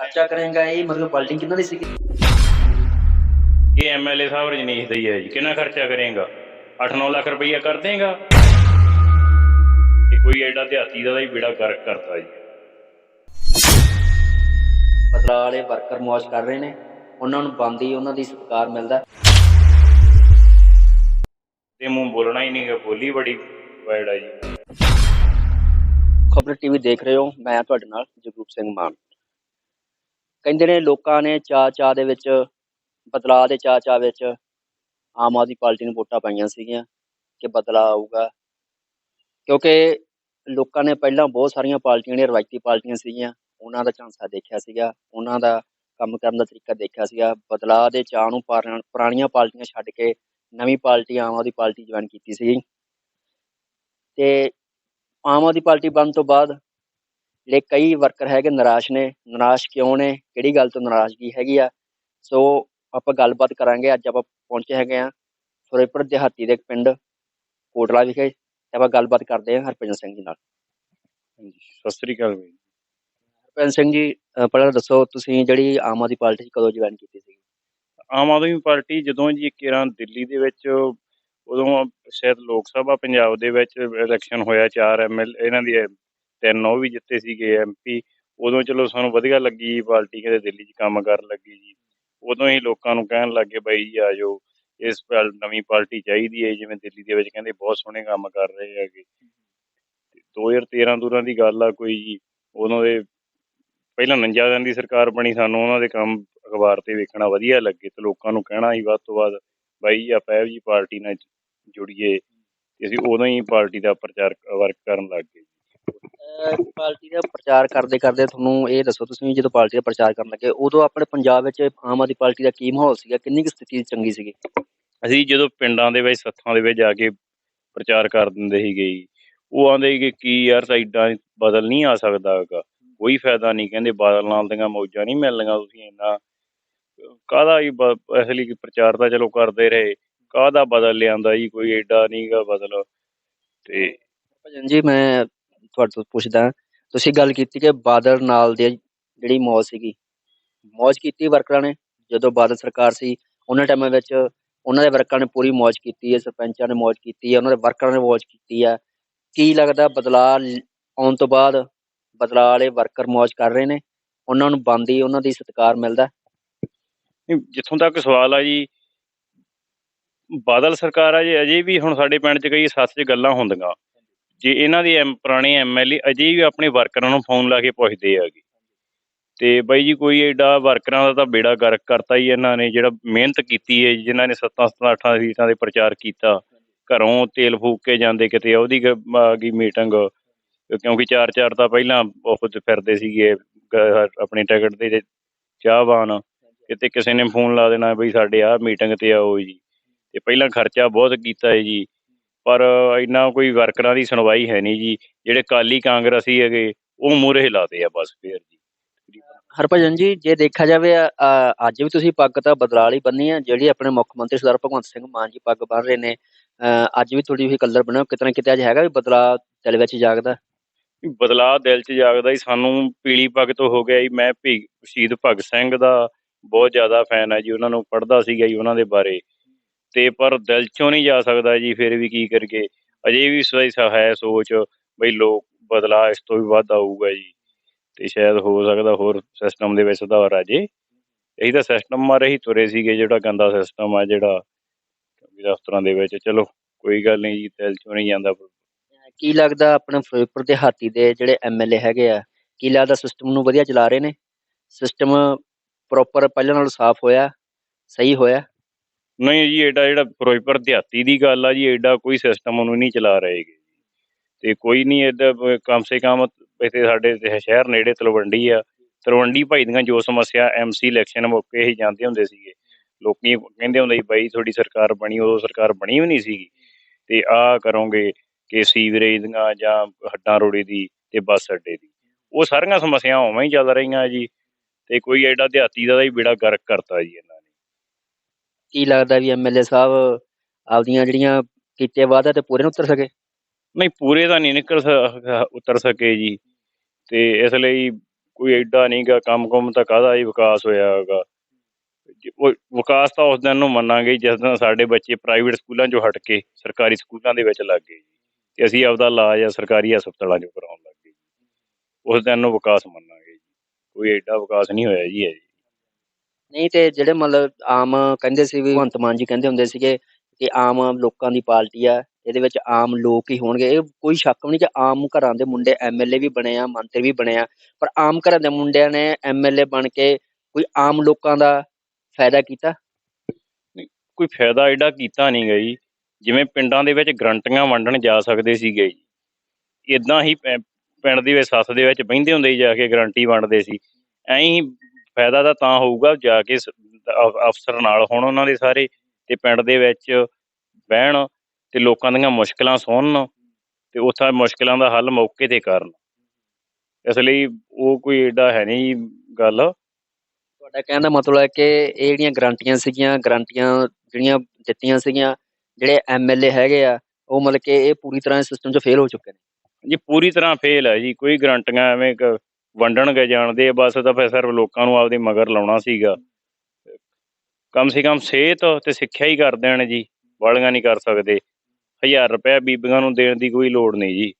ਖਰਚਾ ਕਰੇਗਾ ਇਹ? ਮਤਲਬ ਪਾਰਟੀ ਕਿੰਨਾ ਦੀ ਸੀਗੀ ਇਹ ਐਮਐਲਏ ਸਾਹਿਬ ਰਜਨੀਸ਼ ਦਾ ਹੀ ਹੈ ਜੀ। ਕਿੰਨਾ ਖਰਚਾ ਕਰੇਗਾ? 8-9 ਲੱਖ ਰੁਪਈਆ ਕਰ ਦੇਗਾ? ਇਹ ਕੋਈ ਐਡਾ ਦਿਹਾਤੀ ਦਾ ਹੀ ਬੇੜਾ ਕਰ ਕਰਤਾ ਜੀ। ਬਦਲਾ ਵਾਲੇ ਵਰਕਰ ਮੌਜ ਕਰ ਰਹੇ ਨੇ। ਉਹਨਾਂ ਨੂੰ ਬੰਦੀ ਉਹਨਾਂ ਦੀ ਸਤਿਕਾਰ ਮਿਲਦਾ ਤੇ ਮੂੰਹ ਬੋਲਣਾ ਹੀ ਨਹੀਂਗਾ ਬੋਲੀ ਬੜੀ ਵੈੜ ਆ ਜੀ। ਖਬਰ ਟੀਵੀ ਦੇਖ ਰਹੇ ਹੋ। ਮੈਂ ਤੁਹਾਡੇ ਨਾਲ ਜਗਰੂਪ ਸਿੰਘ ਮਾਨ। ਕਹਿੰਦੇ ਨੇ ਲੋਕਾਂ ਨੇ ਚਾਅ ਚਾਅ ਦੇ ਵਿੱਚ, ਬਦਲਾਅ ਦੇ ਚਾਅ ਚਾਅ ਵਿੱਚ ਆਮ ਆਦਮੀ ਪਾਰਟੀ ਨੂੰ ਵੋਟਾਂ ਪਾਈਆਂ ਸੀਗੀਆਂ ਕਿ ਬਦਲਾਅ ਆਊਗਾ। ਕਿਉਂਕਿ ਲੋਕਾਂ ਨੇ ਪਹਿਲਾਂ ਬਹੁਤ ਸਾਰੀਆਂ ਪਾਰਟੀਆਂ ਜਿਹੜੀਆਂ ਰਵਾਇਤੀ ਪਾਰਟੀਆਂ ਸੀਗੀਆਂ, ਉਹਨਾਂ ਦਾ ਝਾਂਸਾ ਦੇਖਿਆ ਸੀਗਾ, ਉਹਨਾਂ ਦਾ ਕੰਮ ਕਰਨ ਦਾ ਤਰੀਕਾ ਦੇਖਿਆ ਸੀਗਾ। ਬਦਲਾਅ ਦੇ ਚਾਅ ਨੂੰ ਪੁਰਾ- ਪੁਰਾਣੀਆਂ ਪਾਰਟੀਆਂ ਛੱਡ ਕੇ ਨਵੀਂ party Aam Aadmi party join ਕੀਤੀ ਸੀਗੀ। ਤੇ ਆਮ ਆਦਮੀ ਪਾਰਟੀ ਬਣਨ ਤੋਂ ਬਾਅਦ ਜਿਹੜੇ ਕਈ ਵਰਕਰ ਹੈਗੇ ਨਿਰਾਸ਼ ਨੇ ਨਿਰਾਸ਼ ਕਿਉਂ ਨੇ ਕਿਹੜੀ ਗੱਲ ਤੋਂ ਨਾਰਾਜ਼ਗੀ ਹੈਗੀ ਆ? ਸੋ ਆਪਾਂ ਗੱਲਬਾਤ ਕਰਾਂਗੇ ਅੱਜ ਆਪਾਂ ਪਹੁੰਚੇ ਹੈਗੇ ਆ ਫਿਰੋਜ਼ਪੁਰ ਦਿਹਾਤੀ ਦੇ ਇੱਕ ਪਿੰਡ ਕੋਟਲਾ ਵਿਖੇ ਤੇ ਆਪਾਂ ਗੱਲਬਾਤ ਕਰਦੇ ਹਾਂ ਹਰਭਜਨ ਸਿੰਘ ਜੀ ਨਾਲ। ਸਤਿ ਸ੍ਰੀ ਅਕਾਲ ਬਈ ਹਰਭਜਨ ਸਿੰਘ ਜੀ ਪਹਿਲਾਂ ਦੱਸੋ ਤੁਸੀਂ ਜਿਹੜੀ ਆਮ ਆਦਮੀ ਪਾਰਟੀ ਕਦੋਂ ਜੁਆਇਨ ਕੀਤੀ ਸੀ ਆਮ ਆਦਮੀ ਪਾਰਟੀ ਜਦੋਂ ਜੀ ਕਿਰਾਂ ਦਿੱਲੀ ਦੇ ਵਿੱਚ ਉਦੋਂ ਸ਼ਾਇਦ ਲੋਕ ਸਭਾ ਪੰਜਾਬ ਦੇ ਵਿੱਚ ਇਲੈਕਸ਼ਨ ਹੋਇਆ ਚਾਰ ਐਮਐਲ ਇਹਨਾਂ ਦੀ ਤਿੰਨ ਉਹ ਵੀ ਜਿੱਤੇ ਸੀਗੇ ਐਮਪੀ ਉਦੋਂ ਚਲੋ ਸਾਨੂੰ ਵਧੀਆ ਲੱਗੀ ਜੀ ਪਾਰਟੀ ਕਹਿੰਦੇ ਦਿੱਲੀ 'ਚ ਕੰਮ ਕਰਨ ਲੱਗੀ ਜੀ। ਉਦੋਂ ਹੀ ਲੋਕਾਂ ਨੂੰ ਕਹਿਣ ਲੱਗੇ ਬਾਈ ਜੀ, ਆ ਜਾਓ। ਇਸ ਵਾਰ ਨਵੀਂ ਪਾਰਟੀ ਚਾਹੀਦੀ ਹੈ ਜਿਵੇਂ ਦਿੱਲੀ ਦੇ ਵਿੱਚ ਕਹਿੰਦੇ ਬਹੁਤ ਸੋਹਣੇ ਕੰਮ ਕਰ ਰਹੇ ਹੈਗੇ। ਤੇ 2013 ਦੂਰਾਂ ਦੀ ਗੱਲ ਆ ਕੋਈ ਜੀ। ਉਦੋਂ ਦੇ ਪਹਿਲਾਂ 49 ਦਿਨ ਦੀ ਸਰਕਾਰ ਬਣੀ, ਸਾਨੂੰ ਉਹਨਾਂ ਦੇ ਕੰਮ ਅਖਬਾਰ ਤੇ ਵੇਖਣਾ ਵਧੀਆ ਲੱਗੇ ਤੇ ਲੋਕਾਂ ਨੂੰ ਕਹਿਣਾ ਸੀ ਵੱਧ ਤੋਂ ਵੱਧ, ਬਾਈ ਜੀ, ਆਪਾਂ ਇਹੋ ਜੀ ਪਾਰਟੀ ਨਾਲ ਜੁੜੀਏ। ਤੇ ਅਸੀਂ ਉਦੋਂ ਹੀ ਪਾਰਟੀ ਦਾ ਪ੍ਰਚਾਰ ਵਰਕ ਕਰਨ ਲੱਗ ਗਏ ਪਾਰਟੀ ਦਾ ਪ੍ਰਚਾਰ ਕਰਦੇ ਕਰਦੇ ਤੁਹਾਨੂੰ ਇਹ ਦੱਸੋ ਤੁਸੀਂ ਜਦੋਂ ਪਾਰਟੀ ਦਾ ਪ੍ਰਚਾਰ ਕਰਨ ਲੱਗੇ ਉਦੋਂ ਆਪਣੇ ਪੰਜਾਬ ਵਿੱਚ ਆਮ ਆਦਮੀ ਪਾਰਟੀ ਦਾ ਕੀ ਮਾਹੌਲ ਸੀਗਾ? ਕਿੰਨੀ ਕੁ ਸਥਿਤੀ ਚੰਗੀ ਸੀਗੀ? ਅਸੀਂ ਜਦੋਂ ਪਿੰਡਾਂ ਦੇ ਵਿੱਚ ਸੱਥਾਂ ਦੇ ਵਿੱਚ ਜਾ ਕੇ ਪ੍ਰਚਾਰ ਕਰ ਦਿੰਦੇ ਸੀਗੇ ਜੀ ਉਹ ਆਂਦੇ ਕਿ ਕੀ ਯਾਰ ਸਾਈਡਾਂ ਬਦਲ ਨਹੀਂ ਆ ਸਕਦਾ ਹੈਗਾ। ਕੋਈ ਫਾਇਦਾ ਨਹੀਂ ਕਹਿੰਦੇ ਬਾਦਲ ਨਾਲ ਦੀਆਂ ਮੌਜਾਂ ਨਹੀਂ ਮਿਲਣੀਆਂ ਤੁਸੀਂ ਇੰਨਾ। ਕਾਹਦਾ ਹੀ ਲਈ ਕਿ ਪ੍ਰਚਾਰ ਤਾਂ ਚਲੋ ਕਰਦੇ ਰਹੇ। ਕਾਹਦਾ ਬਦਲ ਲਿਆਂਦਾ ਜੀ ਕੋਈ ਐਡਾ ਨਹੀਂਗਾ ਬਦਲ। ਤੇ ਭਜਨ ਜੀ ਮੈਂ ਤੁਹਾਡੇ ਤੋਂ ਪੁੱਛਦਾ ਤੁਸੀਂ ਗੱਲ ਕੀਤੀ ਕਿ ਬਾਦਲ ਨਾਲ ਦੀ ਜਿਹੜੀ ਮੌਜ ਸੀਗੀ। ਮੌਜ ਕੀਤੀ ਵਰਕਰਾਂ ਨੇ। ਜਦੋਂ ਬਾਦਲ ਸਰਕਾਰ ਸੀ, ਉਹਨਾਂ ਟਾਈਮਾਂ ਵਿੱਚ ਉਹਨਾਂ ਦੇ ਵਰਕਰਾਂ ਨੇ ਪੂਰੀ ਮੌਜ ਕੀਤੀ ਹੈ, ਸਰਪੰਚਾਂ ਨੇ ਮੌਜ ਕੀਤੀ ਹੈ, ਉਹਨਾਂ ਦੇ ਵਰਕਰਾਂ ਨੇ ਮੌਜ ਕੀਤੀ ਹੈ। ਕੀ ਲੱਗਦਾ ਬਦਲਾਅ ਆਉਣ ਤੋਂ ਬਾਅਦ ਬਦਲਾਅ ਵਾਲੇ ਵਰਕਰ ਮੌਜ ਕਰ ਰਹੇ ਨੇ? ਉਹਨਾਂ ਨੂੰ ਬੰਦੀ ਉਹਨਾਂ ਦੀ ਸਤਿਕਾਰ ਮਿਲਦਾ ਜਿੱਥੋਂ ਤੱਕ ਸਵਾਲ ਆ ਜੀ, ਬਾਦਲ ਸਰਕਾਰ ਆ ਜੀ, ਅਜੇ ਵੀ ਹੁਣ ਸਾਡੇ ਪਿੰਡ 'ਚ ਕਈ ਸੱਚ 'ਚ ਗੱਲਾਂ ਹੁੰਦੀਆਂ। ਜੇ, ਇਹਨਾਂ ਦੇ ਐਮ, ਪੁਰਾਣੇ ਐਮਐਲਏ ਅਜੇ ਵੀ ਆਪਣੇ ਵਰਕਰਾਂ ਨੂੰ ਫੋਨ ਲਾ ਕੇ ਪੁੱਛਦੇ ਹੈਗੇ ਤੇ ਬਾਈ ਜੀ, ਕੋਈ ਐਡਾ ਵਰਕਰਾਂ ਦਾ ਤਾਂ ਬੇੜਾ ਗਰਕ ਕਰਤਾ ਹੀ ਇਹਨਾਂ ਨੇ, ਜਿਹੜਾ ਮਿਹਨਤ ਕੀਤੀ ਹੈ ਜਿਨ੍ਹਾਂ ਨੇ ਸੱਤਾਂ ਸੱਤਾਂ ਅੱਠਾਂ ਸੀਟਾਂ ਦੇ ਪ੍ਰਚਾਰ ਕੀਤਾ। ਘਰੋਂ ਤੇਲ ਫੂਕ ਕੇ ਜਾਂਦੇ ਕਿਤੇ, ਉਹਦੀ ਆ ਗਈ ਮੀਟਿੰਗ। ਕਿਉਂਕਿ ਚਾਰ ਚਾਰ ਤਾਂ ਪਹਿਲਾਂ ਬਹੁਤ ਫਿਰਦੇ ਸੀਗੇ, ਗ- ਆਪਣੀ ਟਿਕਟ ਦੇ ਤੇ ਚਾਹਵਾਨ। ਕਿਤੇ ਕਿਸੇ ਨੇ ਫੋਨ ਲਾ ਦੇਣਾ, ਬਈ ਸਾਡੇ ਆਹ ਮੀਟਿੰਗ ਤੇ ਆਓ ਜੀ। ਤੇ ਪਹਿਲਾਂ ਖਰਚਾ ਬਹੁਤ ਕੀਤਾ ਹੈ ਜੀ। ਪਰ ਇੰਨਾ ਕੋਈ ਵਰਕਰਾਂ ਦੀ ਸੁਣਵਾਈ ਹੈ ਨਹੀਂ ਜੀ। ਜਿਹੜੇ ਕਾਲੀ ਕਾਂਗਰਸੀ ਹੈਗੇ ਉਹ ਮੂਹਰੇ ਲਾਦੇ ਆ ਬਸ ਫੇਰ ਜੀ। ਹਰਭਜਨ ਜੀ ਜੇ ਦੇਖਿਆ ਜਾਵੇ ਅ, ਅੱਜ ਵੀ ਤੁਸੀਂ ਪੱਗ ਤਾਂ ਬਦਲਾ ਵਾਲੀ ਬੰਨੀ ਆ ਜਿਹੜੀ ਆਪਣੇ ਮੁੱਖ ਮੰਤਰੀ ਸਰਦਾਰ ਭਗਵੰਤ ਸਿੰਘ ਮਾਨ ਜੀ ਪੱਗ ਬੰਨ ਰਹੇ ਨੇ ਅ, ਅੱਜ ਵੀ ਥੋੜੀ ਉਹੀ ਕਲਰ ਬਣਿਆ ਕਿਤੇ ਨਾ ਕਿਤੇ ਅੱਜ ਹੈਗਾ ਵੀ ਬਦਲਾ ਦਿਲ ਵਿੱਚ ਜਾਗਦਾ? ਬਦਲਾਅ ਦਿਲ 'ਚ ਜਾਗਦਾ ਜੀ ਸਾਨੂੰ ਪੀਲੀ ਪੱਗ ਤੋਂ ਹੋ ਗਿਆ ਜੀ। ਮੈਂ ਭੀ ਸ਼ਹੀਦ ਭਗਤ ਸਿੰਘ ਦਾ ਬਹੁਤ ਜ਼ਿਆਦਾ ਫੈਨ ਹੈ ਜੀ ਉਹਨਾਂ ਨੂੰ ਪੜ੍ਹਦਾ ਸੀਗਾ ਜੀ ਉਹਨਾਂ ਦੇ ਬਾਰੇ। ਤੇ ਪਰ ਦਿਲ 'ਚੋਂ ਨਹੀਂ ਜਾ ਸਕਦਾ ਜੀ ਫਿਰ ਵੀ ਕੀ ਕਰੀਏ। ਅਜੇ ਵੀ ਸਹੀ ਹੈ ਸੋਚ ਬਈ ਲੋਕ ਬਦਲਾਅ ਇਸ ਤੋਂ ਵੀ ਵੱਧ ਆਊਗਾ ਜੀ। ਤੇ ਸ਼ਾਇਦ ਹੋ ਸਕਦਾ ਹੋਰ ਸਿਸਟਮ ਦੇ ਵਿੱਚ ਸੁਧਾਰ ਆ ਜੇ। ਇਹੀ ਤਾਂ ਸਿਸਟਮ ਮਾਰੇ ਹੀ ਤੁਰੇ ਸੀਗੇ ਜਿਹੜਾ ਗੰਦਾ ਸਿਸਟਮ ਆ ਜਿਹੜਾ ਦਫ਼ਤਰਾਂ ਦੇ ਵਿੱਚ। ਚਲੋ ਕੋਈ ਗੱਲ ਨਹੀਂ ਜੀ, ਦਿਲ ਚੋਂ ਨਹੀਂ ਜਾਂਦਾ। ਕੀ ਲੱਗਦਾ ਆਪਣੇ ਫਿਰੋਜ਼ਪੁਰ ਦੇ ਹਾਤੀ ਦੇ ਜਿਹੜੇ ਐਮਐਲਏ ਹੈਗੇ ਆ, ਕੀ ਲੱਗਦਾ ਸਿਸਟਮ ਨੂੰ ਵਧੀਆ ਚਲਾ ਰਹੇ ਨੇ? ਸਿਸਟਮ ਪ੍ਰੋਪਰ ਪਹਿਲਾਂ ਨਾਲੋਂ ਸਾਫ਼ ਹੋਇਆ, ਸਹੀ ਹੋਇਆ? ਨਹੀਂ ਜੀ, ਏਡਾ ਜਿਹੜਾ ਫਿਰੋਜ਼ਪੁਰ ਦਿਹਾਤੀ ਦੀ ਗੱਲ ਆ ਜੀ ਐਡਾ ਕੋਈ ਸਿਸਟਮ ਉਹਨੂੰ ਨਹੀਂ ਚਲਾ ਰਹੇਗੇ ਤੇ ਕੋਈ ਨਹੀਂ ਐਡਾ ਕਮ ਸੇ ਕਮ ਇੱਥੇ ਸਾਡੇ ਤੇ ਸ਼ਹਿਰ ਨੇੜੇ ਤਲਵੰਡੀ ਆ। ਤਲਵੰਡੀ ਭਾਈ ਦੀਆਂ ਜੋ ਸਮੱਸਿਆ ਐਮਸੀ ਇਲੈਕਸ਼ਨ ਮੌਕੇ ਹੀ ਜਾਂਦੇ ਹੁੰਦੇ ਸੀਗੇ। ਲੋਕੀ ਕਹਿੰਦੇ ਹੁੰਦੇ ਸੀ, ਬਾਈ, ਤੁਹਾਡੀ ਸਰਕਾਰ ਬਣੀ, ਉਦੋਂ ਸਰਕਾਰ ਬਣੀ ਵੀ ਨਹੀਂ ਸੀਗੀ। ਤੇ ਆ ਕਰੋਗੇ ਕਿ ਸੀਵਰੇਜ ਦੀਆਂ ਜਾਂ ਹੱਡਾਂ ਰੋੜੀ ਦੀ ਤੇ ਬੱਸ ਅੱਡੇ ਦੀ। ਉਹ ਸਾਰੀਆਂ ਸਮੱਸਿਆਵਾਂ ਉਵੇਂ ਹੀ ਚੱਲ ਰਹੀਆਂ ਜੀ। ਤੇ ਕੋਈ ਐਡਾ ਦਿਹਾਤੀ ਦਾ ਹੀ ਬੇੜਾ ਗਰਕ ਕਰਤਾ ਜੀ ਇਹਨਾਂ ਨੇ। ਕੀ ਲੱਗਦਾ ਵੀ ਐਮਐਲਏ ਸਾਹਿਬ ਆਪਦੀਆਂ ਜਿਹੜੀਆਂ ਕੀਤੇ ਵਾਅਦਾ ਤੇ ਪੂਰੇ ਨੂੰ ਉਤਰ ਸਕੇ? ਨਹੀਂ, ਪੂਰੇ ਤਾਂ ਨਹੀਂ ਨਿਕਲ ਸ- ਉਤਰ ਸਕੇ ਜੀ। ਤੇ ਇਸ ਲਈ ਕੋਈ ਐਡਾ ਨਹੀਂਗਾ ਕੰਮ ਕੁਮ ਤਾਂ ਕਾਹਦਾ ਹੀ ਵਿਕਾਸ ਹੋਇਆ ਹੈਗਾ ਜੇ ਉਹ ਵਿਕਾਸ ਤਾਂ ਉਸ ਦਿਨ ਨੂੰ ਮੰਨਾਂਗੇ ਜਿਸ ਦਿਨ ਸਾਡੇ ਬੱਚੇ ਪ੍ਰਾਈਵੇਟ ਸਕੂਲਾਂ 'ਚੋਂ ਹਟ ਕੇ ਸਰਕਾਰੀ ਸਕੂਲਾਂ ਦੇ ਵਿੱਚ ਲੱਗ ਗਏ ਜੀ। ਤੇ ਅਸੀਂ ਆਪਦਾ ਇਲਾਜ ਆ ਸਰਕਾਰੀ ਹਸਪਤਾਲਾਂ 'ਚੋਂ ਕਰਾਉਣ ਲੱਗ ਗਏ ਉਸ ਦਿਨ ਨੂੰ ਵਿਕਾਸ ਮੰਨਾਂਗੇ ਜੀ। ਕੋਈ ਐਡਾ ਵਿਕਾਸ ਨਹੀਂ ਹੋਇਆ ਜੀ ਅਜੇ। ਨਹੀਂ, ਤੇ ਜਿਹੜੇ ਮਤਲਬ ਆਮ ਕਹਿੰਦੇ ਸੀ ਵੀ ਭਗਵੰਤ ਮਾਨ ਜੀ ਕਹਿੰਦੇ ਹੁੰਦੇ ਸੀਗੇ ਕਿ ਆਮ ਲੋਕਾਂ ਦੀ ਪਾਰਟੀ ਆ, ਇਹਦੇ ਵਿੱਚ ਆਮ ਲੋਕ ਹੀ ਹੋਣਗੇ। ਇਹ ਕੋਈ ਸ਼ੱਕ ਨਹੀਂ ਕਿ ਆਮ ਘਰਾਂ ਦੇ ਮੁੰਡੇ ਐਮਐਲਏ ਵੀ ਬਣੇ ਆ, ਮੰਤਰੀ ਵੀ ਬਣੇ ਆ, ਪਰ ਆਮ ਘਰਾਂ ਦੇ ਮੁੰਡਿਆਂ ਨੇ ਐਮਐਲਏ ਬਣ ਕੇ ਕੋਈ ਆਮ ਲੋਕਾਂ ਦਾ ਫਾਇਦਾ ਕੀਤਾ? ਕੋਈ ਫਾਇਦਾ ਐਡਾ ਕੀਤਾ ਨਹੀਂ ਗਾ ਜੀ। ਜਿਵੇਂ ਪਿੰਡਾਂ ਦੇ ਵਿੱਚ ਗਰੰਟੀਆਂ ਵੰਡਣ ਜਾ ਸਕਦੇ ਸੀਗੇ ਜੀ। ਇਦਾਂ ਹੀ ਪਿੰਡ ਦੇ ਵਿੱਚ ਸੱਥ ਦੇ ਵਿੱਚ ਬਹਿੰਦੇ ਹੁੰਦੇ ਜਾ ਕੇ ਗਰੰਟੀ ਵੰਡਦੇ ਸੀ। ਐਂ ਫਾਇਦਾ ਤਾਂ ਤਾਂ ਹੋਊਗਾ ਜਾ ਕੇ ਸ- ਅਫ- ਅਫਸਰ ਨਾਲ ਹੋਣ ਉਹਨਾਂ ਦੇ ਸਾਰੇ ਤੇ ਪਿੰਡ ਦੇ ਵਿੱਚ ਬਹਿਣ ਤੇ ਲੋਕਾਂ ਦੀਆਂ ਮੁਸ਼ਕਲਾਂ ਸੁਣਨ ਤੇ ਉੱਥਾਂ ਮੁਸ਼ਕਲਾਂ ਦਾ ਹੱਲ ਮੌਕੇ ਤੇ ਕਰਨ। ਇਸ ਲਈ ਉਹ ਕੋਈ ਐਡਾ ਹੈ ਨਹੀਂ ਗੱਲ। ਤੁਹਾਡਾ ਕਹਿਣ ਦਾ ਮਤਲਬ ਹੈ ਕਿ ਇਹ ਜਿਹੜੀਆਂ ਗਰੰਟੀਆਂ ਸੀਗੀਆਂ ਗਰੰਟੀਆਂ ਜਿਹੜੀਆਂ ਦਿੱਤੀਆਂ ਸੀਗੀਆਂ ਜਿਹੜੇ ਐਮਐਲਏ ਹੈਗੇ ਆ ਉਹ ਮਤਲਬ ਕਿ ਇਹ ਪੂਰੀ ਤਰ੍ਹਾਂ ਸਿਸਟਮ 'ਚ ਫੇਲ ਹੋ ਚੁੱਕੇ ਨੇ। ਜੀ ਪੂਰੀ ਤਰ੍ਹਾਂ ਫੇਲ ਹੈ ਜੀ ਕੋਈ ਗਰੰਟੀਆਂ ਐਵੇਂ ਕ- ਵੰਡਣਗੇ ਜਾਣਦੇ ਆ, ਬਸ ਤਾਂ ਫਿਰ ਸਿਰਫ ਲੋਕਾਂ ਨੂੰ ਆਪਦੇ ਮਗਰ ਲਾਉਣਾ ਸੀਗਾ। ਕਮ ਸੇ ਕਮ ਸਿਹਤ ਤੇ ਸਿੱਖਿਆ ਹੀ ਕਰ ਦੇਣ ਜੀ ਵਾਲੀਆਂ ਨਹੀਂ ਕਰ ਸਕਦੇ। 1000 ਰੁਪਏ ਬੀਬੀਆਂ ਨੂੰ ਦੇਣ ਦੀ ਕੋਈ ਲੋੜ ਨਹੀਂ ਜੀ।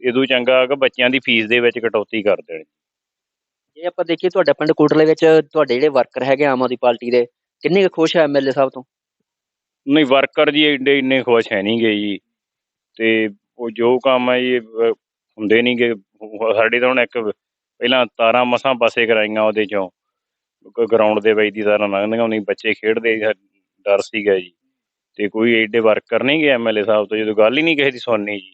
ਇਦੋਂ ਚੰਗਾ ਕਿ ਬੱਚਿਆਂ ਦੀ ਫੀਸ ਦੇ ਵਿੱਚ ਕਟੌਤੀ ਕਰ ਦੇਣ। ਜੇ ਆਪਾਂ ਦੇਖੀਏ ਤੁਹਾਡੇ ਪਿੰਡ ਕੋਟਲੇ ਵਿੱਚ ਤੁਹਾਡੇ ਜਿਹੜੇ ਵਰਕਰ ਹੈਗੇ ਆਮ ਆਦਮੀ ਪਾਰਟੀ ਦੇ ਕਿੰਨੇ ਕੁ ਖੁਸ਼ ਹੈ ਐਮਐਲਏ ਸਾਹਿਬ ਤੋਂ? ਨਹੀਂ ਵਰਕਰ ਜੀ ਇੰਨੇ ਇੰਨੇ ਖੁਸ਼ ਹੈ ਨਹੀਂ ਗਏ ਜੀ। ਤੇ ਉਹ ਜੋ ਕੰਮ ਹੈ ਜੀ ਅਹ ਹੁੰਦੇ ਨਹੀਂ ਗੇ। ਸਾਡੇ ਤਾਂ ਹੁਣ ਇੱਕ ਪਹਿਲਾਂ ਤਾਰਾਂ ਮਸਾਂ ਪਾਸੇ ਕਰਾਈਆਂ ਉਹਦੇ ਚੋਂ। ਗਰਾਊਂਡ ਦੇ ਵਿੱਚ ਦੀ ਤਾਰਾਂ ਲੰਘਦੀਆਂ ਨਹੀਂ ਬੱਚੇ ਖੇਡਦੇ ਡਰ ਸੀਗਾ ਜੀ। ਤੇ ਕੋਈ ਐਡੇ ਵਰਕਰ ਨਹੀਂ ਗਏ ਐਮਐਲਏ ਸਾਹਿਬ ਤੋਂ ਜਦੋਂ ਗੱਲ ਹੀ ਨਹੀਂ ਕਿਸੇ ਦੀ ਸੁਣਨੀ ਜੀ।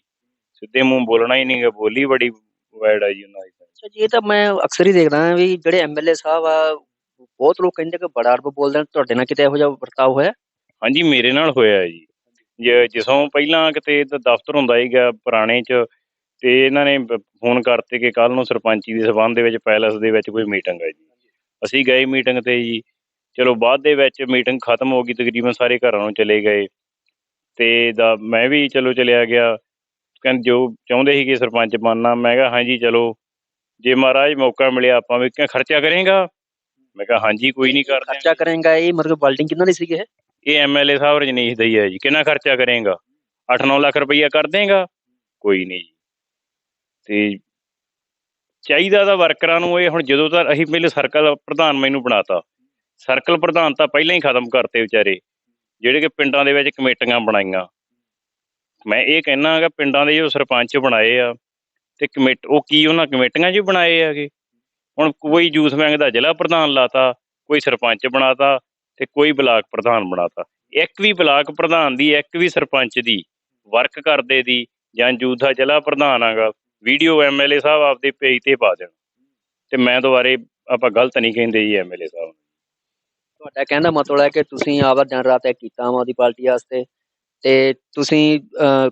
ਸਿੱਧੇ ਮੂੰਹ ਬੋਲਣਾ ਹੀ ਨਹੀਂ ਗਾ ਬੋਲੀ ਬੜੀ ਵੈਡ ਆ ਜੀ ਉਹਨਾਂ ਦੀ। ਅੱਛਾ ਜੀ ਇਹ ਤਾਂ ਮੈਂ ਅਕਸਰ ਹੀ ਦੇਖਦਾ ਹਾਂ ਵੀ ਜਿਹੜੇ ਐਮਐਲਏ ਸਾਹਿਬ ਆ ਬਹੁਤ ਲੋਕ ਕਹਿੰਦੇ ਕਿ ਬੜਾ ਅਰਬ ਬੋਲਦੇ ਨੇ ਤੁਹਾਡੇ ਨਾਲ ਕਿਤੇ ਇਹੋ ਜਿਹਾ ਵਰਤਾਓ ਹੋਇਆ? ਹਾਂਜੀ ਮੇਰੇ ਨਾਲ ਹੋਇਆ ਜੀ। ਜਿਸੋਂ ਪਹਿਲਾਂ ਕਿਤੇ ਦਫ਼ਤਰ ਹੁੰਦਾ ਸੀਗਾ ਪੁਰਾਣੇ ਚ ਤੇ ਇਹਨਾਂ ਨੇ ਫੋਨ ਕਰਤੇ ਕਿ ਕੱਲ ਨੂੰ ਸਰਪੰਚੀ ਦੇ ਸਬੰਧ ਦੇ ਵਿੱਚ ਪੈਲਸ ਦੇ ਵਿੱਚ ਕੋਈ ਮੀਟਿੰਗ ਹੈ ਜੀ। ਅਸੀਂ ਗਏ ਮੀਟਿੰਗ ਤੇ ਜੀ। ਚਲੋ ਬਾਅਦ ਦੇ ਵਿੱਚ ਮੀਟਿੰਗ ਖਤਮ ਹੋ ਗਈ ਤਕਰੀਬਨ ਸਾਰੇ ਘਰਾਂ ਨੂੰ ਚਲੇ ਗਏ। ਤੇ ਦਾ ਮੈਂ ਵੀ ਚਲੋ ਚਲਿਆ ਗਿਆ। ਕਹਿੰਦੇ ਜੋ ਚਾਹੁੰਦੇ ਸੀ ਕਿ ਸਰਪੰਚ ਬਣਨਾ ਮੈਂ ਕਿਹਾ ਹਾਂਜੀ ਚਲੋ। ਜੇ ਮਹਾਰਾਜ ਮੌਕਾ ਮਿਲਿਆ ਆਪਾਂ ਵੀ ਕਿਹਾ ਖਰਚਾ ਕਰੇਗਾ? ਮੈਂ ਕਿਹਾ ਹਾਂਜੀ ਕੋਈ ਨਹੀਂ ਕਰਦੇ ਖਰਚਾ ਕਰੇਗਾ ਇਹ? ਮਤਲਬ ਬਿਲਡਿੰਗ ਕਿੰਨਾਂ ਦੀ ਸੀਗੀ ਇਹ? ਇਹ ਐਮਐਲਏ ਸਾਹਿਬ ਰਜਨੀਸ਼ ਦਾ ਹੀ ਹੈ ਜੀ। ਕਿੰਨਾ ਖਰਚਾ ਕਰੇਗਾ? 8-9 ਲੱਖ ਰੁਪਈਆ ਕਰ ਦੇਗਾ? ਕੋਈ ਨਹੀਂ ਜੀ। ਤੇ ਚਾਹੀਦਾ ਤਾਂ ਵਰਕਰਾਂ ਨੂੰ ਇਹ ਹੁਣ ਜਦੋਂ ਤਾਂ ਅਸੀਂ ਪਹਿਲੇ ਸਰਕਲ ਪ੍ਰਧਾਨ ਮੈਨੂੰ ਬਣਾਤਾ। ਸਰਕਲ ਪ੍ਰਧਾਨ ਤਾਂ ਪਹਿਲਾਂ ਹੀ ਖਤਮ ਕਰਤੇ ਵਿਚਾਰੇ, ਜਿਹੜੇ ਕਿ ਪਿੰਡਾਂ ਦੇ ਵਿੱਚ ਕਮੇਟੀਆਂ ਬਣਾਈਆਂ। ਮੈਂ ਇਹ ਕਹਿਣਾ ਕਿ ਪਿੰਡਾਂ ਦੇ ਜੋ ਸਰਪੰਚ ਬਣਾਏ ਆ ਤੇ ਕਮੇਟ, ਉਹ ਕੀ ਉਹਨਾਂ ਕਮੇਟੀਆਂ 'ਚ ਹੀ ਬਣਾਏ ਹੈਗੇ? ਹੁਣ ਕੋਈ ਯੂਥ ਬੈਂਕ ਦਾ ਜ਼ਿਲ੍ਹਾ ਪ੍ਰਧਾਨ ਲਾਤਾ, ਕੋਈ ਸਰਪੰਚ ਬਣਾਤਾ ਤੇ ਕੋਈ ਬਲਾਕ ਪ੍ਰਧਾਨ ਬਣਾਤਾ। ਇੱਕ ਵੀ ਬਲਾਕ ਪ੍ਰਧਾਨ ਦੀ, ਇੱਕ ਵੀ ਸਰਪੰਚ ਦੀ, ਵਰਕ ਕਰਦੇ ਦੀ ਜਾਂ ਜੂਥ ਦਾ ਜ਼ਿਲ੍ਹਾ ਪ੍ਰਧਾਨ ਆਗਾ ਵੀਡੀਓ ਐਮਐਲਏ ਸਾਹਿਬ ਆਪਦੇ ਪੇਜ ਤੇ ਪਾ ਦੇਣ। ਤੇ ਮੈਂ ਦੁਬਾਰੇ ਆਪਾਂ ਗਲਤ ਨਹੀਂ ਕਹਿੰਦੇ ਜੀ ਐਮਐਲਏ ਸਾਹਿਬ ਨੂੰ। ਤੁਹਾਡਾ ਕਹਿਣ ਦਾ ਮਤਲਬ ਹੈ ਕਿ ਤੁਸੀਂ ਆਪਦਾ ਦਿਨ ਰਾਤ ਕੀਤਾ ਆਮ ਆਦਮੀ ਪਾਰਟੀ ਵਾਸਤੇ। ਤੇ ਤੁਸੀਂ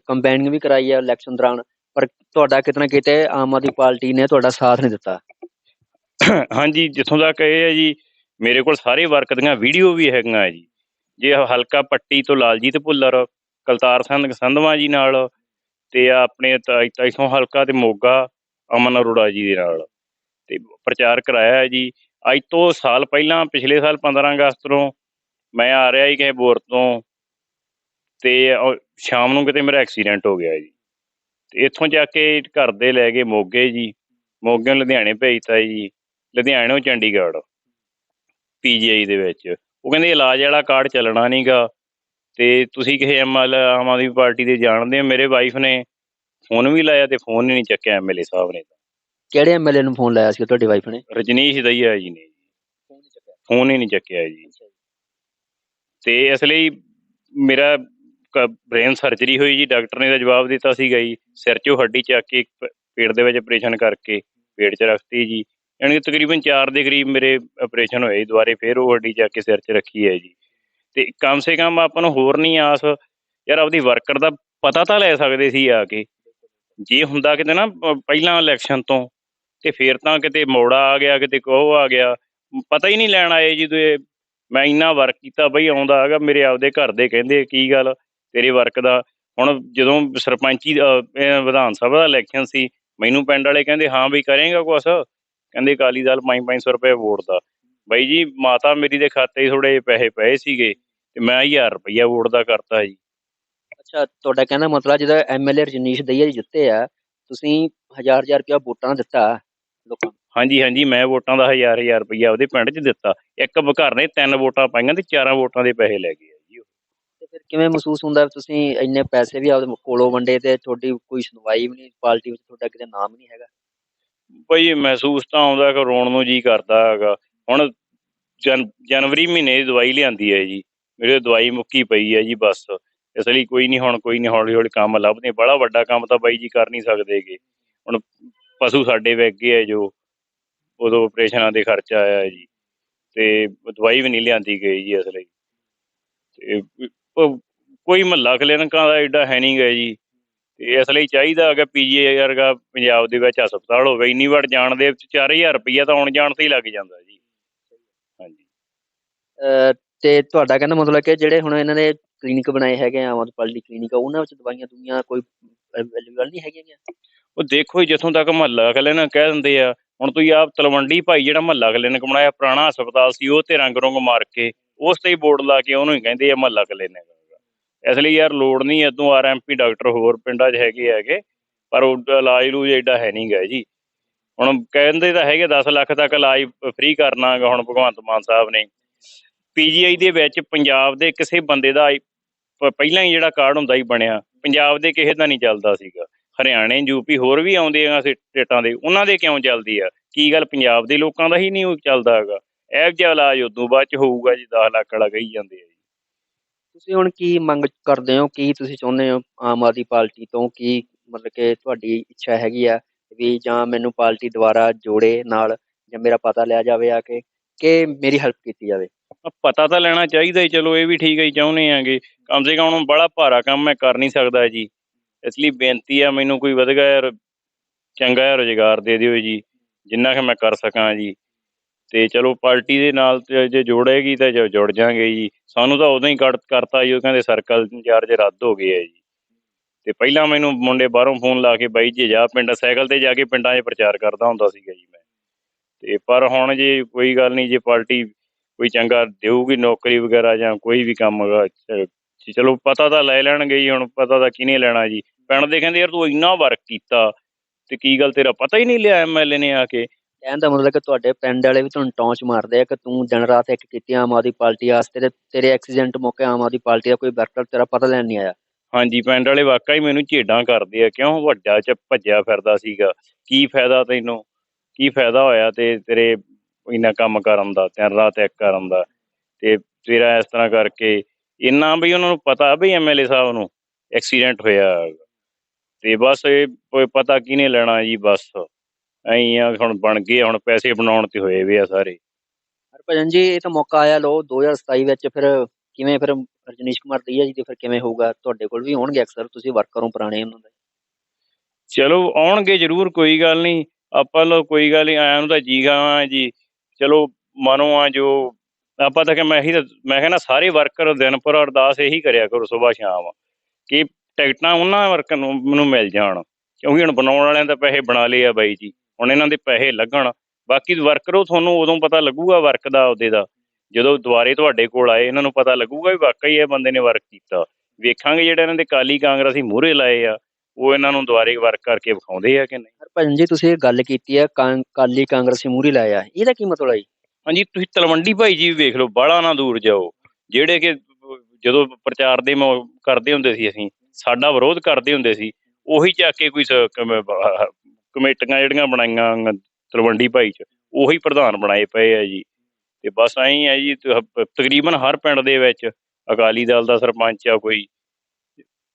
ਕੰਪੇਨਿੰਗ ਵੀ ਕਰਾਈ ਹੈ ਇਲੈਕਸ਼ਨ ਦੌਰਾਨ ਪਰ ਤੁਹਾਡਾ ਕਿਤੇ ਨਾ ਕਿਤੇ ਆਮ ਆਦਮੀ ਪਾਰਟੀ ਨੇ ਤੁਹਾਡਾ ਸਾਥ ਨਹੀਂ ਦਿੱਤਾ। ਹਾਂਜੀ ਜਿੱਥੋਂ ਤੱਕ ਇਹ ਹੈ ਜੀ ਮੇਰੇ ਕੋਲ ਸਾਰੇ ਵਰਕ ਦੀਆਂ ਵੀਡੀਓ ਵੀ ਹੈਗੀਆਂ ਹੈ ਜੀ। ਜੇ ਹਲਕਾ ਪੱਟੀ ਤੋਂ ਲਾਲਜੀਤ ਭੁੱਲਰ ਕਲਤਾਰ ਸਿੰਘ ਸੰਧਵਾ ਜੀ ਨਾਲ ਤੇ ਆ ਆਪਣੇ ਤ- ਇੱਥੋਂ ਹਲਕਾ ਤੇ ਮੋਗਾ ਅਮਨ ਅਰੋੜਾ ਜੀ ਦੇ ਨਾਲ ਤੇ ਪ੍ਰਚਾਰ ਕਰਾਇਆ ਹੈ ਜੀ। ਅੱਜ ਤੋਂ ਸਾਲ ਪਹਿਲਾਂ, ਪਿਛਲੇ ਸਾਲ 15 ਅਗਸਤ ਨੂੰ ਮੈਂ ਆ ਰਿਹਾ ਸੀ ਕਿਸੇ ਬੋਰ ਤੋਂ ਤੇ ਸ਼ਾਮ ਨੂੰ ਕਿਤੇ ਮੇਰਾ ਐਕਸੀਡੈਂਟ ਹੋ ਗਿਆ ਜੀ। ਤੇ ਇੱਥੋਂ ਜਾ ਕੇ ਘਰ ਦੇ ਲੈ ਗਏ ਮੋਗੇ ਜੀ। ਮੋਗੇ ਲੁਧਿਆਣੇ ਭੇਜਤਾ ਜੀ। ਲੁਧਿਆਣੋਂ ਚੰਡੀਗੜ੍ਹ ਪੀਜੀਆਈ ਦੇ ਵਿੱਚ। ਉਹ ਕਹਿੰਦੇ ਇਲਾਜ ਵਾਲਾ ਕਾਰਡ ਚੱਲਣਾ ਨਹੀਂਗਾ ਤੇ ਤੁਸੀਂ ਕਿਸੇ ਐਮਐਲ ਆਮ ਆਦਮੀ ਪਾਰਟੀ ਦੇ ਜਾਣਦੇ ਹੋ ਮੇਰੇ ਵਾਈਫ ਨੇ ਫੋਨ ਵੀ ਲਾਇਆ ਤੇ ਫੋਨ ਹੀ ਨਹੀਂ ਚੱਕਿਆ ਐਮਐਲਏ ਸਾਹਿਬ ਨੇ। ਕਿਹੜੇ ਐਮਐਲਏ ਨੂੰ ਫੋਨ ਲਾਇਆ ਸੀ ਤੁਹਾਡੀ ਵਾਈਫ ਨੇ? ਰਜਨੀਸ਼ ਦਈਆ ਜੀ ਨੇ। ਫੋਨ ਹੀ ਨਹੀਂ ਚੱਕਿਆ ਜੀ। ਤੇ ਇਸ ਲਈ ਮੇਰਾ ਬ੍ਰੇਨ ਸਰਜਰੀ ਹੋਈ ਜੀ ਡਾਕਟਰ ਨੇ ਤਾਂ ਜਵਾਬ ਦਿੱਤਾ ਸੀਗਾ ਜੀ ਸਿਰ 'ਚੋਂ ਹੱਡੀ ਚੱਕ ਕੇ ਪੇਟ ਦੇ ਵਿੱਚ ਆਪਰੇਸ਼ਨ ਕਰਕੇ ਪੇਟ 'ਚ ਰੱਖਤੀ ਜੀ। ਯਾਨੀ ਤਕਰੀਬਨ 4 ਦੇ ਕਰੀਬ ਮੇਰੇ ਆਪਰੇਸ਼ਨ ਹੋਏ ਜੀ ਦੁਬਾਰੇ ਫਿਰ ਉਹ ਹੱਡੀ ਚੱਕ ਕੇ ਸਿਰ 'ਚ ਰੱਖੀ ਹੈ ਜੀ। ਤੇ ਕਮ ਸੇ ਕਮ ਆਪਾਂ ਨੂੰ ਹੋਰ ਨਹੀਂ ਆਸ ਯਾਰ ਆਪਦੀ ਵਰਕਰ ਦਾ ਪਤਾ ਤਾਂ ਲੈ ਸਕਦੇ ਸੀ ਆ ਕੇ। ਜੇ ਹੁੰਦਾ ਕਿਤੇ ਨਾ ਪਹਿਲਾਂ ਇਲੈਕਸ਼ਨ ਤੋਂ ਤੇ ਫਿਰ ਤਾਂ ਕਿਤੇ ਮੋੜਾ ਆ ਗਿਆ ਕਿਤੇ ਕੋਹ ਆ ਗਿਆ। ਪਤਾ ਹੀ ਨਹੀਂ ਲੈਣ ਆਏ ਜਦੋਂ ਇਹ ਮੈਂ ਇੰਨਾ ਵਰਕ ਕੀਤਾ ਬਈ ਆਉਂਦਾ ਹੈਗਾ ਮੇਰੇ ਆਪਦੇ ਘਰ ਦੇ ਕਹਿੰਦੇ ਕੀ ਗੱਲ? ਤੇਰੇ ਵਰਕ ਦਾ? ਹੁਣ ਜਦੋਂ ਸਰਪੰਚੀ ਅਹ, ਵਿਧਾਨ ਸਭਾ ਦਾ ਇਲੈਕਸ਼ਨ ਸੀ ਮੈਨੂੰ ਪਿੰਡ ਵਾਲੇ ਕਹਿੰਦੇ ਹਾਂ ਬਈ ਕਰੇਗਾ ਕੁਛ? ਕਹਿੰਦੇ ਅਕਾਲੀ ਦਲ 5-500 ਰੁਪਏ ਵੋਟ ਦਾ। ਬਾਈ ਜੀ ਮਾਤਾ ਮੇਰੀ ਦੇ ਖਾਤੇ 'ਚ ਥੋੜੇ ਪੈਸੇ ਪਏ ਸੀਗੇ। ਮੈਂ 1000 ਰੁਪਈਆ ਵੋਟ ਦਾ ਕਰਤਾ ਜੀ। ਅੱਛਾ ਤੁਹਾਡਾ ਕਹਿੰਦਾ ਮਤਲਬ ਜਿਹਦਾ ਐਮਐਲਏ ਰਜਨੀਸ਼ ਦਈਆ ਜੀ ਜਿੱਤੇ ਆ ਤੁਸੀਂ ਹਜ਼ਾਰ ਹਜ਼ਾਰ ਰੁਪਇਆ ਵੋਟਾਂ ਦਿੱਤਾ ਲੋਕਾਂ ਨੂੰ? ਹਾਂਜੀ ਹਾਂਜੀ ਮੈਂ ਵੋਟਾਂ ਦਾ 1000-1000 ਰੁਪਈਆ ਉਹਦੇ ਪਿੰਡ 'ਚ ਦਿੱਤਾ। ਇੱਕ ਘਰ ਨੇ ਤਿੰਨ ਵੋਟਾਂ ਪਾਈਆਂ ਤੇ ਚਾਰਾਂ ਵੋਟਾਂ ਦੇ ਪੈਸੇ ਲੈ ਗਏ ਆ ਜੀ ਉਹ। ਤੇ ਫਿਰ ਕਿਵੇਂ ਮਹਿਸੂਸ ਹੁੰਦਾ ਵੀ ਤੁਸੀਂ ਇੰਨੇ ਪੈਸੇ ਵੀ ਆਪਦੇ ਕੋਲੋਂ ਵੰਡੇ ਤੇ ਤੁਹਾਡੀ ਕੋਈ ਸੁਣਵਾਈ ਵੀ ਨਹੀਂ ਪਾਰਟੀ ਵਿੱਚ ਤੁਹਾਡਾ ਕਿਤੇ ਨਾਮ ਨਹੀਂ ਹੈਗਾ? ਬਈ ਮਹਿਸੂਸ ਤਾਂ ਆਉਂਦਾ ਕਿ ਰੋਣ ਨੂੰ ਜੀ ਕਰਦਾ ਹੈਗਾ। ਹੁਣ ਜਨ ਜਨਵਰੀ ਮਹੀਨੇ ਦੀ ਦਵਾਈ ਲਿਆਂਦੀ ਹੈ ਜੀ। ਮੇਰੇ ਦਵਾਈ ਮੁੱਕੀ ਪਈ ਹੈ ਜੀ ਬਸ। ਇਸ ਲਈ ਕੋਈ ਨਹੀਂ ਹੁਣ, ਕੋਈ ਨਹੀਂ ਹੌਲੀ ਹੌਲੀ ਕੰਮ ਲੱਭਦੇ ਬੜਾ ਵੱਡਾ ਕੰਮ ਤਾਂ ਬਾਈ ਜੀ ਕਰ ਨਹੀਂ ਸਕਦੇਗੇ ਹੁਣ ਪਸ਼ੂ ਸਾਡੇ ਵਿਕ ਗਏ ਹੈ ਜੋ। ਉਦੋਂ ਆਪਰੇਸ਼ਨਾਂ ਦੇ ਖਰਚਾ ਆਇਆ ਹੈ ਜੀ। ਤੇ ਦਵਾਈ ਵੀ ਨਹੀਂ ਲਿਆਂਦੀ ਗਈ ਜੀ ਇਸ ਲਈ। ਤੇ ਕੋਈ ਮਹੱਲਾ ਕਲੀਨਿਕਾਂ ਦਾ ਐਡਾ ਹੈ ਨਹੀਂ ਗਾ ਜੀ। ਤੇ ਇਸ ਲਈ ਚਾਹੀਦਾ ਹੈਗਾ ਪੀਜੀਆਈ ਵਰਗਾ ਪੰਜਾਬ ਦੇ ਵਿੱਚ ਹਸਪਤਾਲ ਹੋਵੇ। ਇੰਨੀ ਵਾਰ ਜਾਣ ਦੇ ਵਿੱਚ 4000 ਰੁਪਈਆ ਤਾਂ ਆਉਣ ਜਾਣ ਤੇ ਹੀ ਲੱਗ ਜਾਂਦਾ ਜੀ। ਹਾਂਜੀ। ਅਹ ਤੇ ਤੁਹਾਡਾ ਕਹਿੰਦਾ ਮਤਲਬ ਕਿ ਜਿਹੜੇ ਹੁਣ ਇਹਨਾਂ ਨੇ ਕਲੀਨਿਕ ਬਣਾਏ ਹੈਗੇ ਆ ਆਮ ਆਦਮੀ ਪਾਰਟੀ ਕਲੀਨਿਕ ਆ ਉਹਨਾਂ ਵਿੱਚ ਦਵਾਈਆਂ ਦੁਨੀਆਂ ਕੋਈ ਅਵੇਲੇਬਲ ਨਹੀਂ ਹੈਗੀਆਂ ਉਹ ਦੇਖੋ ਜੀ, ਜਿੱਥੋਂ ਤੱਕ ਮਹੱਲਾ ਕਲੀਨਿਕ ਕਹਿ ਦਿੰਦੇ ਆ, ਹੁਣ ਤੁਸੀਂ ਆਪ ਤਲਵੰਡੀ ਭਾਈ ਜਿਹੜਾ ਮਹੱਲਾ ਕਲੀਨਿਕ ਬਣਾਇਆ, ਪੁਰਾਣਾ ਹਸਪਤਾਲ ਸੀ, ਉਹ ਤੇ ਰੰਗ ਰੁੰਗ ਮਾਰ ਕੇ ਉਸ ਤੇ ਹੀ ਬੋਰਡ ਲਾ ਕੇ ਉਹਨੂੰ ਹੀ ਕਹਿੰਦੇ ਆ ਮਹੱਲਾ ਕਲੀਨਿਕ ਇਸ ਲਈ ਯਾਰ ਲੋੜ ਨਹੀਂ ਇਦੋਂ ਆਰਐਮਪੀ ਡਾਕਟਰ ਹੋਰ ਪਿੰਡਾਂ 'ਚ ਹੈਗੇ ਹੈਗੇ, ਪਰ ਉਹ ਇਲਾਜ ਲੂਜ ਐਡਾ ਹੈ ਨਹੀਂ ਗਾ ਜੀ। ਹੁਣ ਕਹਿੰਦੇ ਤਾਂ ਹੈਗੇ 10 ਲੱਖ ਤੱਕ ਇਲਾਜ ਫ੍ਰੀ ਕਰਨਾ ਗਾ ਹੁਣ ਭਗਵੰਤ ਮਾਨ ਸਾਹਿਬ ਨੇ। ਪੀਜੀਆਈ ਦੇ ਵਿੱਚ ਪੰਜਾਬ ਦੇ ਕਿਸੇ ਬੰਦੇ ਦਾ ਪਹਿਲਾਂ ਹੀ ਜਿਹੜਾ ਕਾਰਡ ਹੁੰਦਾ ਹੀ ਬਣਿਆ, ਪੰਜਾਬ ਦੇ ਕਿਸੇ ਦਾ ਨਹੀਂ ਚੱਲਦਾ ਸੀਗਾ। ਹਰਿਆਣੇ ਯੂਪੀ ਹੋਰ ਵੀ ਆਉਂਦੇ ਆ ਸਟੇਟਾਂ ਦੇ, ਉਹਨਾਂ ਦੇ ਕਿਉਂ ਚੱਲਦੀ ਆ? ਕੀ ਗੱਲ ਪੰਜਾਬ ਦੇ ਲੋਕਾਂ ਦਾ ਹੀ ਨਹੀਂ ਚੱਲਦਾ ਹੈਗਾ? ਇਹ ਜਿਹਾ ਇਲਾਜ ਉਦੋਂ ਬਾਅਦ ਚ ਹੋਊਗਾ ਜੀ 10 ਲੱਖ ਵਾਲਾ ਕਹੀ ਜਾਂਦੇ ਆ ਜੀ। ਤੁਸੀਂ ਹੁਣ ਕੀ ਮੰਗ ਕਰਦੇ ਹੋ? ਕੀ ਤੁਸੀਂ ਚਾਹੁੰਦੇ ਹੋ ਆਮ ਆਦਮੀ ਪਾਰਟੀ ਤੋਂ ਕੀ ਮਤਲਬ ਕਿ ਤੁਹਾਡੀ ਇੱਛਾ ਹੈਗੀ ਆ ਵੀ ਜਾਂ ਮੈਨੂੰ ਪਾਰਟੀ ਦੁਆਰਾ ਜੋੜੇ ਨਾਲ ਜਾਂ ਮੇਰਾ ਪਤਾ ਲਿਆ ਜਾਵੇ ਆ ਕੇ, ਕਿ ਮੇਰੀ ਹੈਲਪ ਕੀਤੀ ਜਾਵੇ? ਪਤਾ ਤਾਂ ਲੈਣਾ ਚਾਹੀਦਾ ਹੀ, ਚਲੋ ਇਹ ਵੀ ਠੀਕ ਹੈ ਜੀ, ਚਾਹੁੰਦੇ ਆਂਗੇ ਕਮ ਸੇ ਕਮ ਹੁਣ ਬੜਾ ਭਾਰਾ ਕੰਮ ਮੈਂ ਕਰ ਨਹੀਂ ਸਕਦਾ ਜੀ। ਇਸ ਲਈ ਬੇਨਤੀ ਆ ਮੈਨੂੰ ਕੋਈ ਵਧੀਆ ਯਾਰ, ਚੰਗਾ ਜਿਹਾ ਰੁਜ਼ਗਾਰ ਦੇ ਦਿਓ ਜੀ, ਜਿੰਨਾ ਕਿ ਮੈਂ ਕਰ ਸਕਾਂ ਜੀ। ਤੇ ਚਲੋ ਪਾਰਟੀ ਦੇ ਨਾਲ ਤੇ ਜੇ ਜੋੜੇਗੀ ਤਾਂ ਜੋ, ਜੁੜ ਜਾਾਂਗੇ ਜੀ। ਸਾਨੂੰ ਤਾਂ ਉਦੋਂ ਹੀ ਕੱਟ ਕਰਤਾ ਜੀ, ਉਹ ਕਹਿੰਦੇ ਸਰਕਲ ਇੰਚਾਰਜ ਰੱਦ ਹੋ ਗਏ ਹੈ ਜੀ। ਤੇ ਪਹਿਲਾਂ ਮੈਨੂੰ ਮੁੰਡੇ ਬਾਹਰੋਂ ਫੋਨ ਲਾ ਕੇ ਬਾਈ ਜੀ, ਜਾ ਪਿੰਡ, ਸਾਈਕਲ ਤੇ ਜਾ ਕੇ ਪਿੰਡਾਂ 'ਚ ਪ੍ਰਚਾਰ ਕਰਦਾ ਹੁੰਦਾ ਸੀਗਾ ਜੀ ਮੈਂ। ਤੇ ਪਰ ਹੁਣ ਜੇ ਕੋਈ ਗੱਲ ਨਹੀਂ, ਜੇ ਪਾਰਟੀ ਕੋਈ ਚੰਗਾ ਦੇਊਗੀ ਨੌਕਰੀ ਵਗੈਰਾ ਜਾਂ ਕੋਈ ਵੀ ਕੰਮ ਹੈਗਾ ਚਲੋ ਪਤਾ ਤਾਂ ਲੈ ਲੈਣਗੇ ਜੀ ਹੁਣ ਪਤਾ ਤਾਂ ਕਿਹਨੇ ਲੈਣਾ ਜੀ। ਪਿੰਡ ਦੇ ਕਹਿੰਦੇ ਯਾਰ ਤੂੰ ਇੰਨਾ ਵਰਕ ਕੀਤਾ ਤੇ ਕੀ ਗੱਲ ਤੇਰਾ ਪਤਾ ਹੀ ਨਹੀਂ ਲਿਆ ਐਮਐਲਏ ਨੇ ਆ ਕੇ। ਕਹਿਣ ਦਾ ਮਤਲਬ ਕਿ ਤੁਹਾਡੇ ਪਿੰਡ ਵਾਲੇ ਵੀ ਤੁਹਾਨੂੰ ਟੌਂਚ ਮਾਰਦੇ ਆ ਕਿ ਤੂੰ ਦਿਨ ਰਾਤ ਇੱਕ ਕੀਤੀ ਆਮ ਆਦਮੀ ਪਾਰਟੀ ਵਾਸਤੇ ਤੇ ਤੇਰੇ ਐਕਸੀਡੈਂਟ ਮੌਕੇ ਆਮ ਆਦਮੀ ਪਾਰਟੀ ਦਾ ਕੋਈ ਵਰਕਰ ਤੇਰਾ ਪਤਾ ਲੈਣ ਨਹੀਂ ਆਇਆ। ਹਾਂਜੀ ਪਿੰਡ ਵਾਲੇ ਵਾਕਈ ਮੈਨੂੰ ਝੇਡਾਂ ਕਰਦੇ ਆ ਕਿਉਂ ਵੱਡਾ ਚ ਭੱਜਿਆ ਫਿਰਦਾ ਸੀਗਾ। ਕੀ ਫਾਇਦਾ ਤੈਨੂੰ? ਕੀ ਫਾਇਦਾ ਹੋਇਆ ਤੇ ਤੇਰੇ ਇੰਨਾ ਕੰਮ ਕਰਨ ਦਾ ਦਿਨ ਰਾਤ ਇੱਕ ਕਰਨ ਦਾ। ਤੇ ਤੇਰਾ ਇਸ ਤਰ੍ਹਾਂ ਕਰਕੇ ਇੰਨਾ ਵੀ ਉਹਨਾਂ ਨੂੰ ਪਤਾ ਵੀ ਐਮਐਲਏ ਸਾਹਿਬ ਨੂੰ ਐਕਸੀਡੈਂਟ ਹੋਇਆ। ਤੇ ਬਸ ਇਹ ਪਤਾ ਕਿਹਨੇ ਲੈਣਾ ਜੀ ਬਸ। ਐਂ ਆ ਹੁਣ ਬਣ ਗਏ ਹੁਣ ਪੈਸੇ ਬਣਾਉਣ ਤੇ ਹੋਏ ਵੀ ਆ ਸਾਰੇ। ਹਰਭਜਨ ਜੀ ਇਹ ਤਾਂ ਮੌਕਾ ਆਇਆ ਲੋ 2027 ਵਿੱਚ ਫਿਰ ਕਿਵੇਂ ਫਿਰ ਰਜਨੀਸ਼ ਕੁਮਾਰ ਦਈਆ ਜੀ ਦੇ ਫਿਰ ਕਿਵੇਂ ਹੋਊਗਾ? ਤੁਹਾਡੇ ਕੋਲ ਵੀ ਹੋਣਗੇ ਅਕਸਰ ਤੁਸੀਂ ਵਰਕਰ ਪੁਰਾਣੇ ਉਹਨਾਂ ਦੇ। ਚਲੋ ਆਉਣਗੇ ਜ਼ਰੂਰ ਕੋਈ ਗੱਲ ਨਹੀਂ। ਆਪਾਂ ਲੋ ਕੋਈ ਗੱਲ ਨਹੀਂ ਆਇਆਂ ਨੂੰ ਤਾਂ ਜੀ ਆ ਜੀ। ਚਲੋ ਮਨੋਂ ਆ ਜੋ, ਆਪਾਂ ਤਾਂ ਕਿ ਮੈਂ ਇਹੀ ਤਾਂ, ਮੈਂ ਕਹਿੰਦਾ ਸਾਰੇ ਵਰਕਰ ਦਿਨ ਦਿਨਪੁਰ ਅਰਦਾਸ ਇਹੀ ਕਰਿਆ ਕਰੋ ਸਵੇਰ ਸ਼ਾਮ, ਕਿ ਟਿਕਟਾਂ ਉਹਨਾਂ ਵਰਕਰ ਨੂੰ, ਮੈਨੂੰ ਮਿਲ ਜਾਣ, ਕਿਉਂਕਿ ਹੁਣ ਬਣਾਉਣ ਵਾਲਿਆਂ ਦਾ ਪੈਸੇ ਬਣਾ ਲਏ ਆ ਬਾਈ ਜੀ, ਹੁਣ ਇਹਨਾਂ ਦੇ ਪੈਸੇ ਲੱਗਣ, ਬਾਕੀ ਵਰਕਰ ਉਹ ਤੁਹਾਨੂੰ ਉਦੋਂ ਪਤਾ ਲੱਗੂਗਾ ਵਰਕ ਦਾ, ਉਹਦੇ ਦਾ, ਜਦੋਂ ਦੁਬਾਰੇ ਤੁਹਾਡੇ ਕੋਲ ਆਏ, ਇਹਨਾਂ ਨੂੰ ਪਤਾ ਲੱਗੂਗਾ ਵੀ ਵਾਕਈ ਇਹ ਬੰਦੇ ਨੇ ਵਰਕ ਕੀਤਾ, ਵੇਖਾਂਗੇ ਜਿਹੜੇ ਇਹਨਾਂ ਦੇ ਕਾਲੀ ਕਾਂਗਰਸੀ ਮੂਹਰੇ ਲਾਏ ਆ ਉਹ ਇਹਨਾਂ ਨੂੰ ਦੁਬਾਰੇ ਵਰਕ ਕਰਕੇ ਵਿਖਾਉਂਦੇ ਆ ਕਿ ਨਹੀਂ? ਹਰਭਜਨ ਜੀ ਤੁਸੀਂ ਇਹ ਗੱਲ ਕੀਤੀ ਕਾਂ- ਕਾਲੀ ਕਾਂਗਰਸੀ ਮੂਹਰੇ ਲਾਇਆ। ਇਹਦਾ ਕੀ ਮਤਲਬ ਹੈ ਹਾਂਜੀ ਤੁਸੀਂ ਤਲਵੰਡੀ ਭਾਈ ਜੀ ਵੀ ਵੇਖ ਲਓ ਬਾਹਲਾ ਨਾ ਦੂਰ ਜਾਓ। ਜਿਹੜੇ ਕਿ ਜਦੋਂ ਪ੍ਰਚਾਰ ਦੇ ਕਰਦੇ ਹੁੰਦੇ ਸੀ ਅਸੀਂ ਸਾਡਾ ਵਿਰੋਧ ਕਰਦੇ ਹੁੰਦੇ ਸੀ ਉਹੀ ਚੱਕ ਕੇ ਕੋਈ ਕਮੇਟੀਆਂ ਜਿਹੜੀਆਂ ਬਣਾਈਆਂ ਤਲਵੰਡੀ ਭਾਈ ਚ ਉਹੀ ਪ੍ਰਧਾਨ ਬਣਾਏ ਪਏ ਆ ਜੀ। ਤੇ ਬਸ ਐਂ ਹੀ ਜੀ ਤਕਰੀਬਨ ਹਰ ਪਿੰਡ ਦੇ ਵਿੱਚ ਅਕਾਲੀ ਦਲ ਦਾ ਸਰਪੰਚ ਆ ਕੋਈ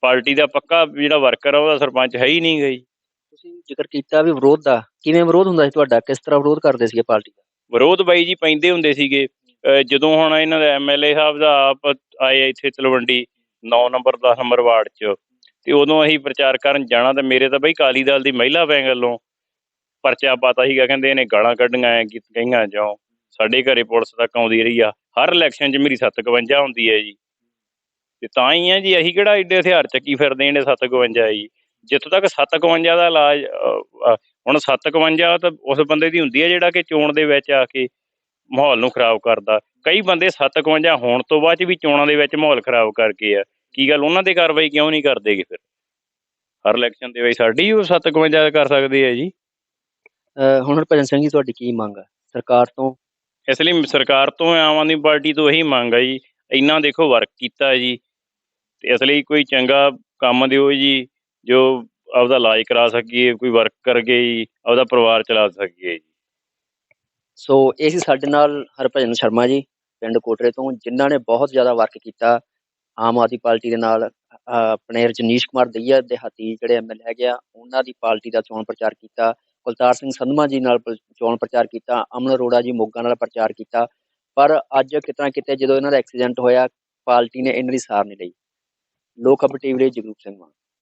ਪਾਰਟੀ ਦਾ ਪੱਕਾ ਜਿਹੜਾ ਵਰਕਰ ਆ ਉਹਦਾ ਸਰਪੰਚ ਹੈ ਹੀ ਨਹੀਂ ਗਈ ਤੁਸੀਂ ਜ਼ਿਕਰ ਕੀਤਾ ਵੀ ਵਿਰੋਧ ਦਾ ਕਿਵੇਂ ਵਿਰੋਧ ਹੁੰਦਾ ਸੀ ਤੁਹਾਡਾ? ਕਿਸ ਤਰ੍ਹਾਂ ਵਿਰੋਧ ਕਰਦੇ ਸੀਗੇ ਪਾਰਟੀ ਦਾ? ਵਿਰੋਧ ਬਾਈ ਜੀ ਪੈਂਦੇ ਹੁੰਦੇ ਸੀਗੇ। ਅਹ ਜਦੋਂ ਹੁਣ ਇਹਨਾਂ ਦਾ ਐਮਐਲਏ ਸਾਹਿਬ ਦਾ ਆਪ ਆਏ ਇੱਥੇ ਤਲਵੰਡੀ 9 ਨੰਬਰ 10 ਨੰਬਰ ਵਾਰਡ 'ਚ ਤੇ ਉਦੋਂ ਅਸੀਂ ਪ੍ਰਚਾਰ ਕਰਨ ਜਾਣਾ ਤੇ ਮੇਰੇ ਤਾਂ ਬਈ ਕਾਲੀ ਦਲ ਦੀ ਮਹਿਲਾ ਬੈਂਕ ਵੱਲੋਂ ਪਰਚਾ ਪਾਤਾ ਸੀਗਾ ਕਹਿੰਦੇ ਇਹਨੇ ਗਾਲਾਂ ਕੱਢੀਆਂ ਐ ਕਿ ਕਈਆਂ ਚੋਂ ਸਾਡੇ ਘਰੇ ਪੁਲਿਸ ਤੱਕ ਆਉਂਦੀ ਰਹੀ ਆ। ਹਰ ਇਲੈਕਸ਼ਨ 'ਚ ਮੇਰੀ 751 ਹੁੰਦੀ ਹੈ ਜੀ। ਤੇ ਤਾਂ ਹੀ ਆ ਜੀ ਅਸੀਂ ਕਿਹੜਾ ਏਡੇ ਹਥਿਆਰ ਚੱਕੀ ਫਿਰਦੇ ਜਿਹੜੇ 751 ਹੈ ਜੀ। ਜਿੱਥੋਂ ਤੱਕ 751 ਦਾ ਇਲਾਜ ਹੁਣ 751 ਤਾਂ ਉਸ ਬੰਦੇ ਦੀ ਹੁੰਦੀ ਹੈ ਜਿਹੜਾ ਕਿ ਚੋਣ ਦੇ ਵਿੱਚ ਆ ਕੇ ਮਾਹੌਲ ਨੂੰ ਖਰਾਬ ਕਰਦਾ। ਕਈ ਬੰਦੇ 751 ਹੋਣ ਤੋਂ ਬਾਅਦ ਵੀ ਚੋਣਾਂ ਦੇ ਵਿੱਚ ਮਾਹੌਲ ਖਰਾਬ ਕਰਕੇ ਆ। ਕੀ ਗੱਲ ਉਹਨਾਂ ਤੇ ਕਾਰਵਾਈ ਕਿਉਂ ਨਹੀਂ ਕਰਦੇਗੇ ਫਿਰ? ਹਰ ਇਲੈਕਸ਼ਨ ਦੇ ਵਿੱਚ ਸਾਡੀ ਉਹ 751 ਕਰ ਸਕਦੇ ਆ ਜੀ। ਹੁਣ ਹਰਭਜਨ ਸਿੰਘ ਜੀ ਤੁਹਾਡੀ ਕੀ ਮੰਗ ਹੈ ਸਰਕਾਰ ਤੋਂ? ਇਸ ਲਈ ਸਰਕਾਰ ਤੋਂ ਆਮ ਆਦਮੀ ਪਾਰਟੀ ਤੋਂ ਇਹੀ ਮੰਗ ਆ ਜੀ। ਇੰਨਾ ਦੇਖੋ ਵਰਕ ਕੀਤਾ ਜੀ। ਤੇ ਇਸ ਲਈ ਕੋਈ ਚੰਗਾ ਕੰਮ ਦਿਓ ਜੀ, ਜੋ ਆਪਦਾ ਇਲਾਜ ਕਰਾ ਸਕੀਏ, ਕੋਈ ਵਰਕ ਕਰਕੇ ਜੀ, ਆਪਦਾ ਪਰਿਵਾਰ ਚਲਾ ਸਕੀਏ ਜੀ। ਸੋ ਇਹ ਸੀ ਸਾਡੇ ਨਾਲ ਹਰਭਜਨ ਸ਼ਰਮਾ ਜੀ, ਪਿੰਡ ਕੋਟਰੇ ਤੋਂ, ਜਿਨ੍ਹਾਂ ਨੇ ਬਹੁਤ ਜ਼ਿਆਦਾ ਵਰਕ ਕੀਤਾ। ਆਮ ਆਦਮੀ ਪਾਰਟੀ ਦੇ ਨਾਲ ਆਪਣੇ ਰਜਨੀਸ਼ ਕੁਮਾਰ ਦਈਆ ਦੇ ਹੱਥੀ ਜਿਹੜੇ ਐਮਐਲਏ ਹੈਗੇ ਆ, ਉਹਨਾਂ ਦੀ ਪਾਰਟੀ ਦਾ ਚੋਣ ਪ੍ਰਚਾਰ ਕੀਤਾ। ਕੁਲਤਾਰ ਸਿੰਘ ਸੰਧਮਾ ਜੀ ਨਾਲ ਚੋਣ ਪ੍ਰਚਾਰ ਕੀਤਾ। ਅਮਨ ਅਰੋੜਾ ਜੀ ਮੋਗਾ ਨਾਲ ਪ੍ਰਚਾਰ ਕੀਤਾ। ਪਰ ਅੱਜ ਕਿਤਨਾ ਕਿਤੇ ਜਦੋਂ ਇਹਨਾਂ ਦਾ ਐਕਸੀਡੈਂਟ ਹੋਇਆ, ਪਾਰਟੀ ਨੇ ਇਹਨਾਂ ਦੀ ਸਾਰ ਨਹੀਂ ਲਈ। ਲੋਕ ਖਬਰ ਟੀਵੀ ਜਗਰੂਪ ਸਿੰਘ ਮਾਨ